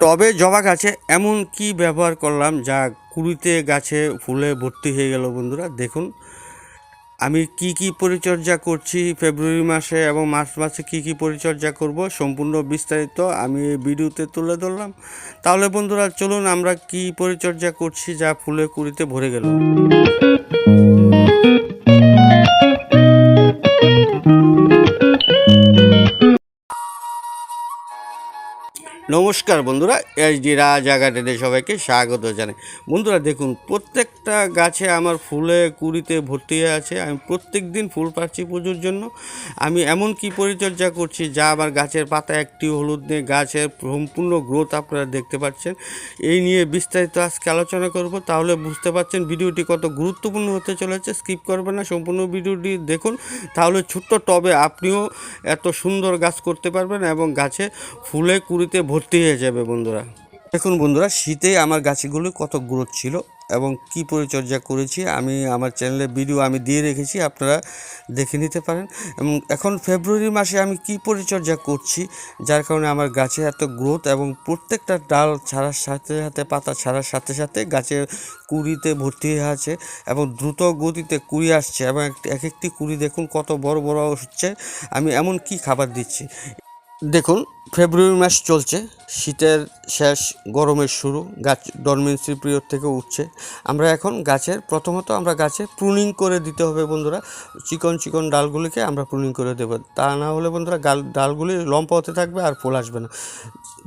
টবে জবা গাছে এমন কি ব্যবহার করলাম যা কুড়িতে গাছে ফুলে ভর্তি হয়ে গেল বন্ধুরা? দেখুন। আমি কি কি পরিচর্যা করছি ফেব্রুয়ারি মাসে এবং মার্চ মাসে কি কি পরিচর্যা করব সম্পূর্ণ বিস্তারিত আমি ভিডিওতে তুলে ধরলাম। তাহলে বন্ধুরা, চলুন আমরা কি পরিচর্যা করছি যা ফুলে কুড়িতে ভরে গেল। নমস্কার বন্ধুরা, এস ডি রাজা গার্ডেনে সবাইকে স্বাগত জানাই। বন্ধুরা, দেখুন, প্রত্যেকটা গাছে আমার ফুলে, কুড়িতে ভর্তি হয়ে আছে। আমি প্রত্যেক দিন ফুল পাচ্ছি পুজোর জন্য। আমি এমন কি পরিচর্যা করছি, যা আমার গাছের পাতা একটি হলুদ নিয়ে গাছের সম্পূর্ণ গ্রোথ আপনারা দেখতে পাচ্ছেন। এই নিয়ে বিস্তারিত আজকে আলোচনা করব। তাহলে বুঝতে পারছেন ভিডিওটি কত গুরুত্বপূর্ণ হতে চলেছে। স্কিপ করবেন না, সম্পূর্ণ ভিডিওটি দেখুন। তাহলে ছোট্ট টবে আপনিও এত সুন্দর গাছ করতে পারবেন এবং গাছে ফুলে, কুড়িতে ভর্তি হয়ে যাবে বন্ধুরা। দেখুন বন্ধুরা, শীতে আমার গাছগুলো কত গ্রোথ ছিল এবং কি পরিচর্যা করেছি আমি, আমার চ্যানেলে ভিডিও আমি দিয়ে রেখেছি, আপনারা দেখে নিতে পারেন। এবং এখন ফেব্রুয়ারি মাসে আমি কি পরিচর্যা করছি, যার কারণে আমার গাছে এত গ্রোথ এবং প্রত্যেকটা ডাল ছাড়ার সাথে সাথে, পাতা ছাড়ার সাথে সাথে গাছের কুড়িতে ভর্তি হয়ে আছে এবং দ্রুত গতিতে কুড়ি আসছে এবং এক একটি কুড়ি দেখুন কত বড় বড় হচ্ছে। আমি এমন কি খাবার দিচ্ছি? দেখুন, ফেব্রুয়ারি মাস চলছে, শীতের শেষ, গরমের শুরু, গাছ ডরমেন্সি পিরিয়ড থেকে উঠছে। আমরা এখন গাছের, প্রথমত আমরা গাছে প্রুনিং করে দিতে হবে বন্ধুরা। চিকন চিকন ডালগুলিকে আমরা প্রুনিং করে দেব। তা না হলে বন্ধুরা গাল, ডালগুলি লম্পা হতে থাকবে আর ফুল আসবে না।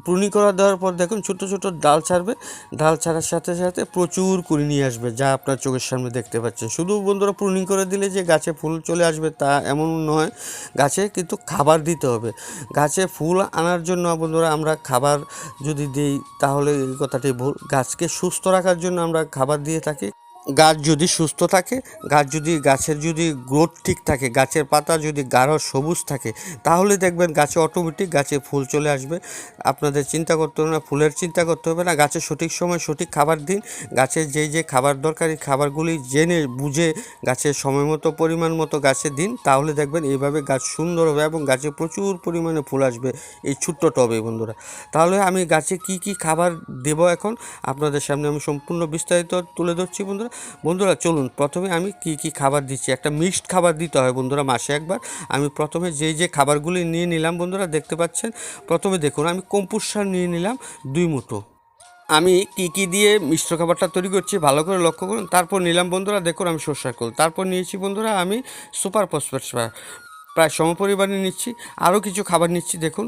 প্রুনিং করা দেওয়ার পর দেখুন ছোট ছোট ডাল ছাড়বে। ডাল ছাড়ার সাথে সাথে প্রচুর কুড়ি নিয়ে আসবে, যা আপনার চোখের সামনে দেখতে পাচ্ছেন। শুধু বন্ধুরা প্রুনিং করে দিলে যে গাছে ফুল চলে আসবে তা এমন নয়, গাছে কিন্তু খাবার দিতে হবে। গাছে ফুল আনার জন্য বন্ধুরা আমরা খাবার যদি দিই, তাহলে এই কথাটি ভুল। গাছকে সুস্থ রাখার জন্য আমরা খাবার দিয়ে থাকি। গাছ যদি সুস্থ থাকে, গাছ যদি, গাছের যদি গ্রোথ ঠিক থাকে, গাছের পাতা যদি গাঢ় সবুজ থাকে, তাহলে দেখবেন গাছে অটোমেটিক গাছে ফুল চলে আসবে। আপনাদের চিন্তা করতে হবে না, ফুলের চিন্তা করতে হবে না, গাছে সঠিক সময় সঠিক খাবার দিন। গাছের যেই যে খাবার দরকারি খাবারগুলি জেনে, বুঝে গাছের সময় মতো, পরিমাণ মতো গাছে দিন, তাহলে দেখবেন এইভাবে গাছ সুন্দর হবে এবং গাছে প্রচুর পরিমাণে ফুল আসবে। এই ছোট্ট টবে বন্ধুরা। তাহলে আমি গাছে কি কি খাবার দেব এখন? আপনাদের সামনে আমি সম্পূর্ণ বিস্তারিত তুলে ধরছি বন্ধুরা। বন্ধুরা, চলুন প্রথমে আমি কি কি খাবার দিচ্ছি? একটা মিক্সড খাবার দিতে হয় বন্ধুরা মাসে একবার। আমি প্রথমে যেই যে খাবারগুলি নিয়ে নিলাম বন্ধুরা, দেখতে পাচ্ছেন? প্রথমে দেখুন, আমি কম্পোস্ট সার নিয়ে নিলাম দুই মুঠো। আমি কি কি দিয়ে মিশ্র খাবারটা তৈরি করছি ভালো করে লক্ষ্য করুন। তারপর নিলাম বন্ধুরা, দেখুন আমি সর্ষার খোল। তারপর নিয়েছি বন্ধুরা আমি সুপার ফসফেট সার। প্রায় সমপরিমাণে নিচ্ছি। আরও কিছু খাবার নিচ্ছি, দেখুন।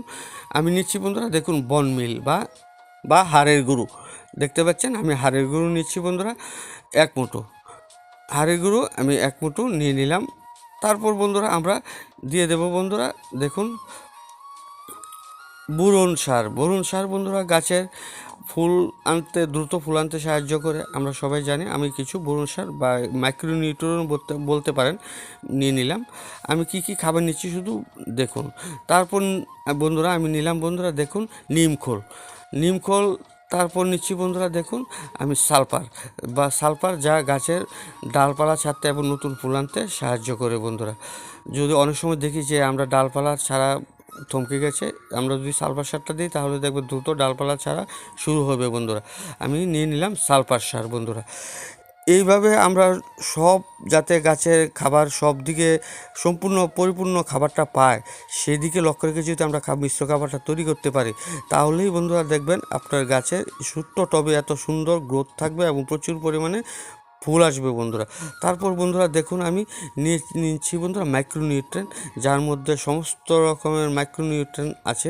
আমি নিচ্ছি বন্ধুরা, দেখুন বনমিল বা বা হাড়ের গুঁড়ো দেখতে পাচ্ছেন, আমি হাড়ের গুঁড়ো নিচ্ছি বন্ধুরা, এক মুঠো। হাড়ের গুঁড়ো আমি এক মুঠো নিয়ে নিলাম। তারপর বন্ধুরা আমরা দিয়ে দেব বন্ধুরা, দেখুন, বোরন সার। বোরন সার বন্ধুরা গাছের ফুল আনতে, দ্রুত ফুল আনতে সাহায্য করে। আমরা সবাই জানি, আমি কিছু বোরন সার বা মাইক্রোনিউট্রন বলতে বলতে পারেন, নিয়ে নিলাম। আমি কি কি খাবার নিচ্ছি শুধু দেখুন। তারপর বন্ধুরা আমি নিলাম বন্ধুরা, দেখুন নিমখোল নিমখোল, তারপর নিচ্ছি বন্ধুরা দেখুন, আমি সালপার। বা সালপার যা গাছের ডালপালা ছাড়তে এবং নতুন ফুল আনতে সাহায্য করে বন্ধুরা। যদি অনেক সময় দেখি যে আমরা ডালপালা ছাড়া থমকে গেছে, আমরা যদি সালফার সারটা দিই, তাহলে দেখবে দ্রুত ডালপালা ছাড়া শুরু হবে বন্ধুরা। আমি নিয়ে নিলাম সালফার সার বন্ধুরা। এইভাবে আমরা সব যাতে গাছের খাবার সব দিকে সম্পূর্ণ পরিপূর্ণ খাবারটা পায়, সেদিকে লক্ষ্য রেখে যদি আমরা মিশ্র খাবারটা তৈরি করতে পারি, তাহলেই বন্ধুরা দেখবেন আপনার গাছের ছোট্ট টবে এত সুন্দর গ্রোথ থাকবে এবং প্রচুর পরিমাণে ফুল আসবে বন্ধুরা। তারপর বন্ধুরা দেখুন আমি নিয়ে নিচ্ছি বন্ধুরা মাইক্রোনিউট্রেন যার মধ্যে সমস্ত রকমের মাইক্রোনিউট্রেন আছে।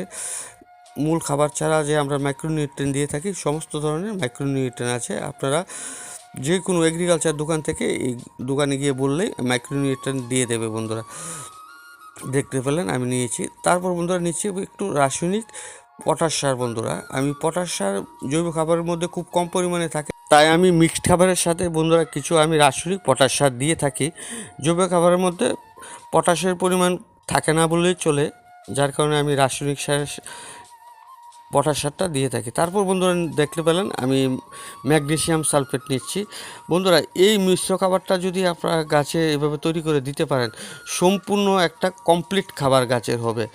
মূল খাবার ছাড়া যে আমরা মাইক্রোনিউট্রেন দিয়ে থাকি, সমস্ত ধরনের মাইক্রোনিউট্রেন আছে। আপনারা যে কোনো এগ্রিকালচার দোকান থেকে এই দোকানে গিয়ে বললেই মাইক্রোনিউট্রেন দিয়ে দেবে বন্ধুরা। দেখতে পেলেন, আমি নিয়েছি। তারপর বন্ধুরা নিচ্ছি একটু রাসায়নিক পটাশ সার বন্ধুরা। আমি পটাশ সার জৈব খাবারের মধ্যে খুব কম পরিমাণে থাকে, তাই আমি মিক্সড খাবারের সাথে বন্ধুরা কিছু আমি রাসায়নিক পটাশ সার দিয়ে থাকি। জৈব খাবারের মধ্যে পটাশের পরিমাণ থাকে না বললেই চলে, যার কারণে আমি রাসায়নিক সার পটাশ সারটা দিয়ে থাকি। তারপর বন্ধুরা দেখতে পেলেন, আমি ম্যাগনেসিয়াম সালফেট নিচ্ছি। বন্ধুরা, এই মিশ্র খাবারটা যদি আপনারা গাছে এভাবে তৈরি করে দিতে পারেন, সম্পূর্ণ একটা কমপ্লিট খাবার গাছের হবে।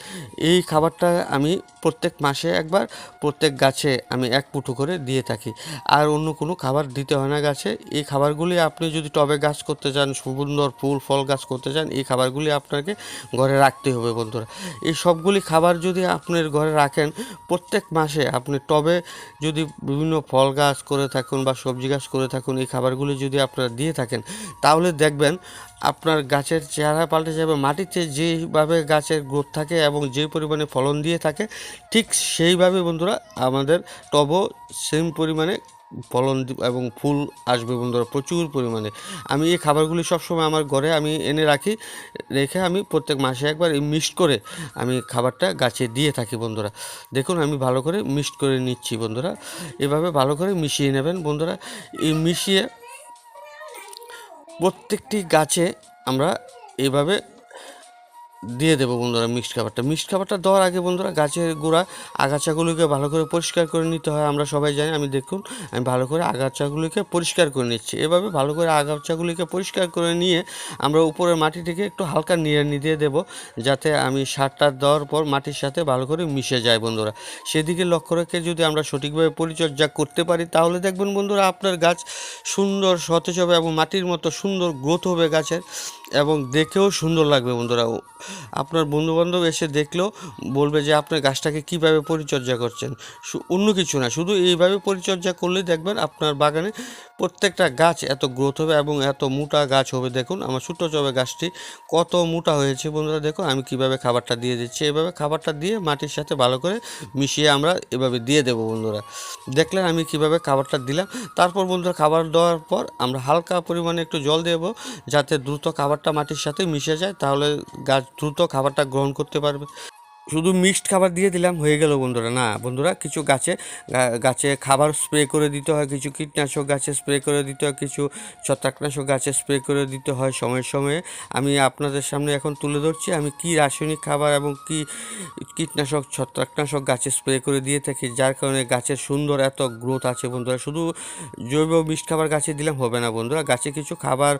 এই খাবারটা আমি প্রত্যেক মাসে একবার, প্রত্যেক গাছে আমি এক মুঠো করে দিয়ে থাকি। আর অন্য কোনো খাবার দিতে হয় না গাছে। এই খাবারগুলি আপনি যদি টবে গাছ করতে চান, সুন্দর ফুল, ফল গাছ করতে চান, এই খাবারগুলি আপনাকে ঘরে রাখতে হবে বন্ধুরা। এই সবগুলি খাবার যদি আপনার ঘরে রাখেন, প্রত্যেক মাসে আপনি টবে যদি বিভিন্ন ফল গাছ করে থাকুন বা সবজি গাছ করে থাকুন, এই খাবারগুলি যদি আপনারা দিয়ে থাকেন, তাহলে দেখবেন আপনার গাছের চেহারা পাল্টে যাবে মাটিতে যেভাবে গাছের গ্রোথ থাকে এবং যে পরিমাণে ফলন দিয়ে থাকে, ঠিক সেইভাবে বন্ধুরা আমাদের টবও সেম পরিমাণে ফলন এবং ফুল আসবে বন্ধুরা প্রচুর পরিমাণে। আমি এই খাবারগুলি সবসময় আমার ঘরে আমি এনে রাখি, রেখে আমি প্রত্যেক মাসে একবার মিক্সড করে আমি খাবারটা গাছে দিয়ে থাকি বন্ধুরা। দেখুন আমি ভালো করে মিক্সড করে নিচ্ছি বন্ধুরা। এভাবে ভালো করে মিশিয়ে নেবেন বন্ধুরা। এই মিশিয়ে প্রত্যেকটি গাছে আমরা এইভাবে দিয়ে দেবো বন্ধুরা মিক্সড খাবারটা। মিক্সড খাবারটা দেওয়ার আগে বন্ধুরা গাছের গোড়া আগাছাগুলিকে ভালো করে পরিষ্কার করে নিতে হয়। আমরা সবাই জানি, আমি দেখুন, আমি ভালো করে আগাছাগুলিকে পরিষ্কার করে নিচ্ছি। এভাবে ভালো করে আগাছাগুলিকে পরিষ্কার করে নিয়ে আমরা উপরের মাটিটিকে একটু হালকা নিড়ানি দিয়ে দেবো, যাতে আমি সারটা দেওয়ার পর মাটির সাথে ভালো করে মিশে যায় বন্ধুরা। সেদিকে লক্ষ্য রেখে যদি আমরা সঠিকভাবে পরিচর্যা করতে পারি, তাহলে দেখবেন বন্ধুরা আপনার গাছ সুন্দর সতেজ হবে এবং মাটির মতো সুন্দর গ্রোথ হবে গাছের, এবং দেখেও সুন্দর লাগবে বন্ধুরা। আপনার বন্ধুবান্ধব এসে দেখলেও বলবে যে আপনার গাছটাকে কীভাবে পরিচর্যা করছেন। অন্য কিছু না, শুধু এইভাবে পরিচর্যা করলে দেখবেন আপনার বাগানে প্রত্যেকটা গাছ এত গ্রোথ হবে এবং এত মোটা গাছ হবে। দেখুন, আমার ছোটো চবে গাছটি কত মোটা হয়েছে বন্ধুরা। দেখো আমি কীভাবে খাবারটা দিয়ে দিচ্ছি। এভাবে খাবারটা দিয়ে মাটির সাথে ভালো করে মিশিয়ে আমরা এভাবে দিয়ে দেবো বন্ধুরা। দেখলেন আমি কীভাবে খাবারটা দিলাম। তারপর বন্ধুরা খাবার দেওয়ার পর আমরা হালকা পরিমাণে একটু জল দেবো, যাতে দ্রুত খাবারটা মাটির সাথে মিশে যায়, তাহলে গাছ দ্রুত খাবারটা গ্রহণ করতে পারবে। শুধু মিক্সড খাবার দিয়ে দিলাম, হয়ে গেল বন্ধুরা। না, বন্ধুরা, কিছু গাছে গাছে খাবার স্প্রে করে দিতে হয়, কিছু কীটনাশক গাছে স্প্রে করে দিতে হয়, কিছু ছত্রাকনাশক গাছে স্প্রে করে দিতে হয় সময়ের সময়ে। আমি আপনাদের সামনে এখন তুলে ধরছি, আমি কি রাসায়নিক খাবার এবং কি কীটনাশক, ছত্রাকনাশক গাছে স্প্রে করে দিয়ে থাকি, যার কারণে গাছের সুন্দর এত গ্রোথ আছে বন্ধুরা। শুধু জৈব মিক্সড খাবার গাছে দিলাম হবে না বন্ধুরা, গাছে কিছু খাবার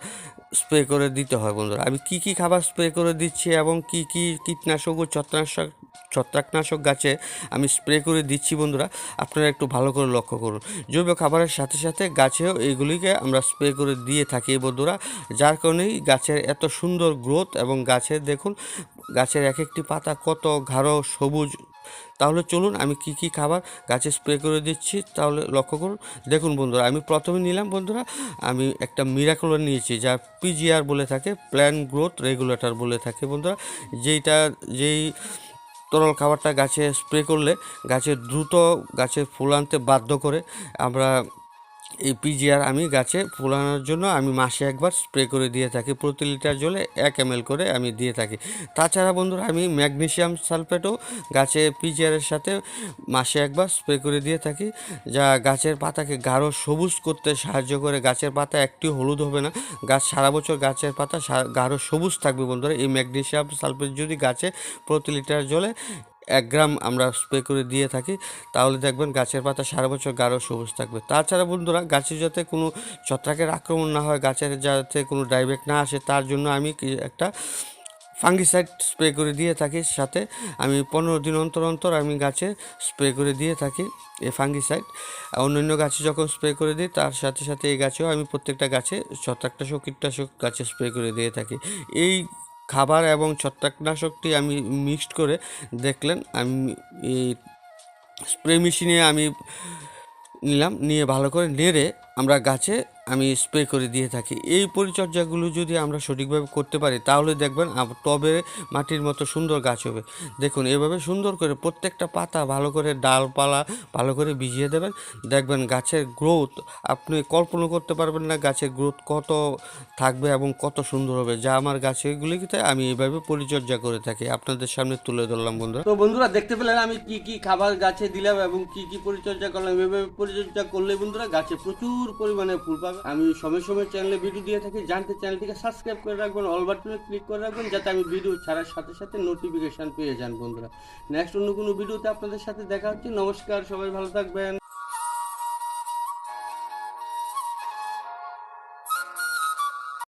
স্প্রে করে দিতে হয় বন্ধুরা। আমি কি কি খাবার স্প্রে করে দিচ্ছি এবং কি কি কীটনাশক ও ছত্রাকনাশক ছত্রাকনাশক গাছে আমি স্প্রে করে দিচ্ছি বন্ধুরা। আপনারা একটু ভালো করে লক্ষ্য করুন। জৈব খাবারের সাথে সাথে গাছেও এইগুলিকে আমরা স্প্রে করে দিয়ে থাকি বন্ধুরা। যার কারণেই গাছের এত সুন্দর গ্রোথ এবং গাছের দেখুন, গাছের এক একটি পাতা কত গাঢ়, সবুজ। তাহলে চলুন আমি কি কি খাবার গাছে স্প্রে করে দিচ্ছি তাহলে লক্ষ্য করুন। দেখুন বন্ধুরা, আমি প্রথমে নিলাম বন্ধুরা, আমি একটা মিরাকলার নিয়েছি, যা পিজিআর বলে থাকে, প্ল্যান গ্রোথ রেগুলেটর বলে থাকে বন্ধুরা। যেইটা, যেই তরল খাবারটা গাছে স্প্রে করলে গাছে দ্রুত গাছে ফুল আনতে বাধ্য করে আমরা এই পিজিআর আমি গাছে ফুল আনার জন্য আমি মাসে একবার স্প্রে করে দিয়ে থাকি। প্রতি লিটার জলে এক এম করে আমি দিয়ে থাকি। তাছাড়া বন্ধুরা, আমি ম্যাগনেসিয়াম সালফেটও গাছে পিজিআরের সাথে মাসে একবার স্প্রে করে দিয়ে থাকি। যা গাছের পাতাকে গাঢ় সবুজ করতে সাহায্য করে। গাছের পাতা একটিও হলুদ হবে না। গাছ সারা বছর গাছের পাতা গাঢ় সবুজ থাকবে বন্ধুরা। এই ম্যাগনেসিয়াম সালফেট যদি গাছে প্রতি লিটার জলে এক গ্রাম আমরা স্প্রে করে দিয়ে থাকি, তাহলে দেখবেন গাছের পাতা সারা বছর গাঢ় সবুজ থাকবে। তাছাড়া বন্ধুরা, গাছে যাতে কোনো ছত্রাকের আক্রমণ না হয়, গাছের যাতে কোনো ডাইবেক না আসে, তার জন্য আমি একটা ফাঙ্গিসাইড স্প্রে করে দিয়ে থাকি। সাথে আমি পনেরো দিন অন্তর অন্তর আমি গাছে স্প্রে করে দিয়ে থাকি এই ফাঙ্গিসাইড অন্যান্য গাছে যখন স্প্রে করে দিই, তার সাথে সাথে এই গাছেও আমি প্রত্যেকটা গাছে ছত্রাকনাশক, কীটনাশক গাছে স্প্রে করে দিয়ে থাকি। এই খাবার এবং ছত্রাকনাশকটি আমি মিক্সড করে দেখলেন, আমি এই স্প্রে মেশিনে আমি নিলাম, নিয়ে ভালো করে নেড়ে আমরা গাছে আমি স্প্রে করে দিয়ে থাকি। এই পরিচর্যাগুলো যদি আমরা সঠিকভাবে করতে পারি, তাহলে দেখবেন টবে মাটির মতো সুন্দর গাছ হবে। দেখুন, এভাবে সুন্দর করে প্রত্যেকটা পাতা ভালো করে ডালপালা ভালো করে ভিজিয়ে দেবেন। দেখবেন গাছের গ্রোথ আপনি কল্পনা করতে পারবেন না গাছের গ্রোথ কত থাকবে এবং কত সুন্দর হবে। যা আমার গাছগুলিতে আমি এইভাবে পরিচর্যা করে থাকি। আপনাদের সামনে তুলে ধরলাম, বন্ধুরা। তো বন্ধুরা, দেখতে পেলেন আমি কি কি খাবার গাছে দিলাম এবং কি কি পরিচর্যা করলাম। এভাবে পরিচর্যা করলে বন্ধুরা, গাছে প্রচুর পরিমাণে ফুল পাবে। আমি সময় সময় চ্যানেলে ভিডিও দিয়ে থাকি, জানতে চ্যানেলটিকে সাবস্ক্রাইব করে রাখবেন অল বাটনে ক্লিক করে রাখবেন, যাতে আমি ভিডিও ছাড়ার সাথে সাথে নোটিফিকেশান পেয়ে যান বন্ধুরা। নেক্সট অন্য কোনো ভিডিওতে আপনাদের সাথে দেখা হচ্ছে। নমস্কার, সবাই ভালো থাকবেন।